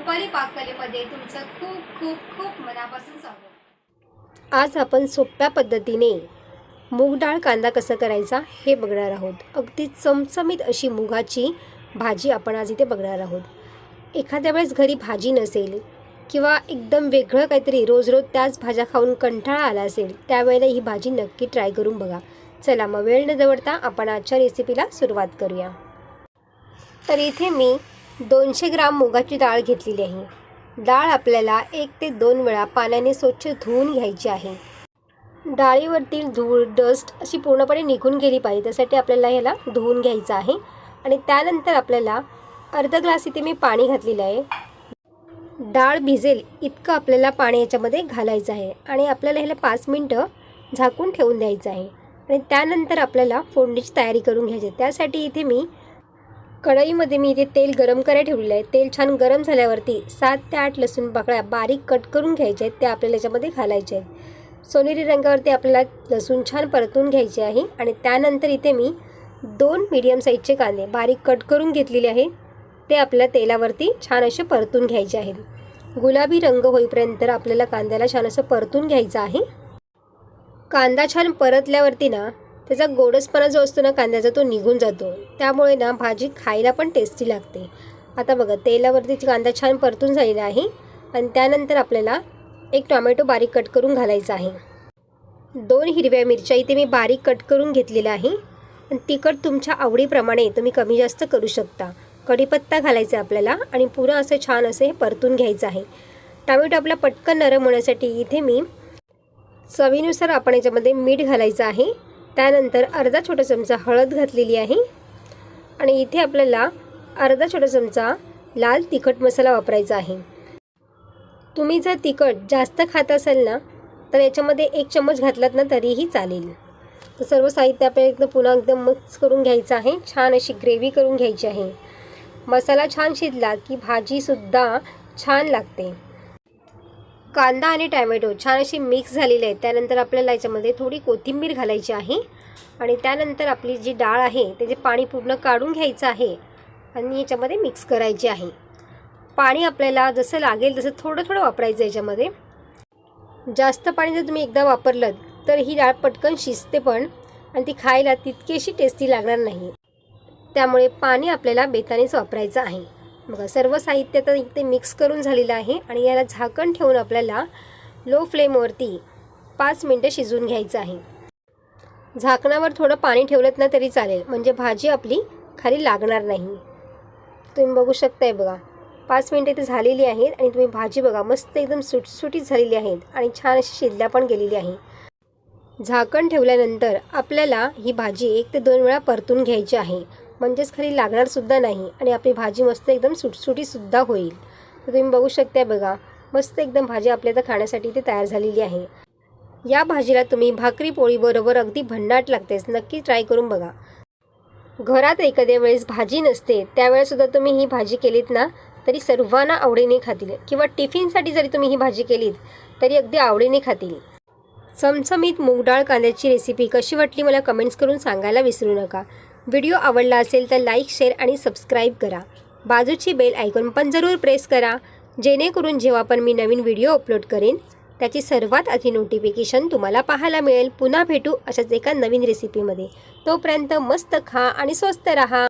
रुपाली पाककलेमध्ये तुमचं खूप खूप खूप मनापासून स्वागत. आज आपण सोप्या पद्धतीने मूग डाळ कांदा कसं करायचा हे बघणार आहोत. अगदी चमचमीत अशी मुगाची भाजी आपण आज इथे बघणार आहोत. एखाद्या वेळेस घरी भाजी नसेल किंवा एकदम वेगळं काहीतरी रोज रोज त्याच भाज्या खाऊन कंटाळा आला असेल त्यावेळेला ही भाजी नक्की ट्राय करून बघा. चला मग वेळ न दवडता आपण आजच्या रेसिपीला सुरुवात करूया. तर इथे मी दोनशे ग्राम मुगाची डाळ घेतलेली आहे. डाळ आपल्याला एक ते दोन वेळा पाण्याने स्वच्छ धुवून घ्यायची आहे. डाळीवरतील धूळ डस्ट अशी पूर्णपणे निघून गेली पाहिजे त्यासाठी आपल्याला ह्याला धुवून घ्यायचं आहे. आणि त्यानंतर आपल्याला अर्धा ग्लास इथे मी पाणी घातलेलं आहे. डाळ भिजेल इतकं आपल्याला पाणी याच्यामध्ये घालायचं आहे. आणि आपल्याला ह्याला पाच मिनटं झाकून ठेवून द्यायचं आहे. आणि त्यानंतर आपल्याला फोडणीची तयारी करून घ्यायची त्यासाठी इथे मी कढईमध्ये मी इथे तेल गरम करायला ठेवलेलं आहे. तेल छान गरम झाल्यावरती सात ते आठ लसूण पाकळ्या बारीक कट करून घ्यायच्या आहेत. त्या आपल्याला याच्यामध्ये घालायच्या आहेत. सोनेरी रंगावरती आपल्याला लसूण छान परतून घ्यायचे आहे. आणि त्यानंतर इथे मी दोन मीडियम साईजचे कांदे बारीक कट करून घेतलेले आहे. ते आपल्या तेलावरती छान असे परतून घ्यायचे आहेत. गुलाबी रंग होईपर्यंत आपल्याला कांद्याला छान असं परतून घ्यायचं आहे. कांदा छान परतल्यावरती ना त्याचा गोडसपणा जो असतो ना कांद्याचा तो निघून जातो. त्यामुळे ना भाजी खायला पण टेस्टी लागते. आता बघा तेलावरती कांदा छान परतून झालेला आहे आणि त्यानंतर आपल्याला एक टोमॅटो बारीक कट करून घालायचा आहे. दोन हिरव्या मिरच्या इथे मी बारीक कट करून घेतलेल्या आहे. आणि तिखट तुमच्या आवडीप्रमाणे तुम्ही कमी जास्त करू शकता. कढीपत्ता घालायचा आहे आपल्याला आणि पुन्हा असं छान असं हे परतून घ्यायचं आहे. टोमॅटो आपला पटकन नरम होण्यासाठी इथे मी चवीनुसार आपण याच्यामध्ये मीठ घालायचं आहे. त्यानंतर अर्धा छोटा चमचा हळद घातलेली आहे. आणि इथे आपल्याला अर्धा छोटा चमचा लाल तिखट मसाला वापरायचा आहे. तुम्ही जर तिखट जास्त खात असाल ना तर याच्यामध्ये एक चम्मच घातलात ना तरीही चालेल. तर सर्व साहित्य आपल्याला एकदम पुन्हा एकदम मिक्स करून घ्यायचं आहे. छान अशी ग्रेव्ही करून घ्यायची आहे. मसाला छान शिजला की भाजीसुद्धा छान लागते. कांदा आणि टॅमॅटो छान अशी मिक्स झालेली आहे त्यानंतर आपल्याला याच्यामध्ये थोडी कोथिंबीर घालायची आहे. आणि त्यानंतर आपली जी डाळ आहे त्याचे पाणी पूर्ण काढून घ्यायचं आहे आणि याच्यामध्ये मिक्स करायची आहे. पाणी आपल्याला जसं लागेल तसं थोडं थोडं वापरायचं याच्यामध्ये. जास्त पाणी जर तुम्ही एकदा वापरलं तर ही डाळ पटकन शिजते पण आणि ती खायला तितकीशी टेस्टी लागणार नाही. त्यामुळे पाणी आपल्याला बेतानेच वापरायचं आहे. बघा सर्व साहित्य तर इथे मिक्स करून झालेलं आहे आणि याला झाकण ठेवून आपल्याला लो फ्लेमवरती पाच मिनटं शिजवून घ्यायचं आहे. झाकणावर थोडं पाणी ठेवलं ना तरी चालेल म्हणजे भाजी आपली खाली लागणार नाही. तुम्ही बघू शकताय बघा पाच मिनटं इथे झालेली आहेत आणि तुम्ही भाजी बघा मस्त एकदम सुटसुटीत झालेली आहेत आणि छान अशी शिजल्या पण गेलेली आहे. झाकण ठेवल्यानंतर आपल्याला ही भाजी एक ते दोन वेळा परतून घ्यायची आहे. म्हणजेच खाली लागणारसुद्धा नाही आणि आपली भाजी मस्त एकदम सुटसुटीतसुद्धा होईल. तर तुम्ही बघू शकता बघा मस्त एकदम भाजी आपल्या तर खाण्यासाठी इथे तयार झालेली आहे. या भाजीला तुम्ही भाकरी पोळीबरोबर अगदी भन्नाट लागतेच नक्की ट्राय करून बघा. घरात एखाद्या वेळेस भाजी नसते त्यावेळेसुद्धा तुम्ही ही भाजी केलीत ना तरी सर्वांना आवडीने खातील. किंवा टिफिनसाठी जरी तुम्ही ही भाजी केलीत तरी अगदी आवडीने खातील. चमचमीत मूग डाळ कांद्याची रेसिपी कशी वाटली मला कमेंट्स करून सांगायला विसरू नका. व्हिडिओ आवडला असेल तर लाईक शेअर आणि सबस्क्राईब करा. बाजूची बेल ऐकून पण जरूर प्रेस करा. जेणेकरून जेव्हा पण मी नवीन व्हिडिओ अपलोड करेन त्याची सर्वात आधी नोटिफिकेशन तुम्हाला पाहायला मिळेल. पुन्हा भेटू अशाच एका नवीन रेसिपीमध्ये तोपर्यंत मस्त खा आणि स्वस्त रहा.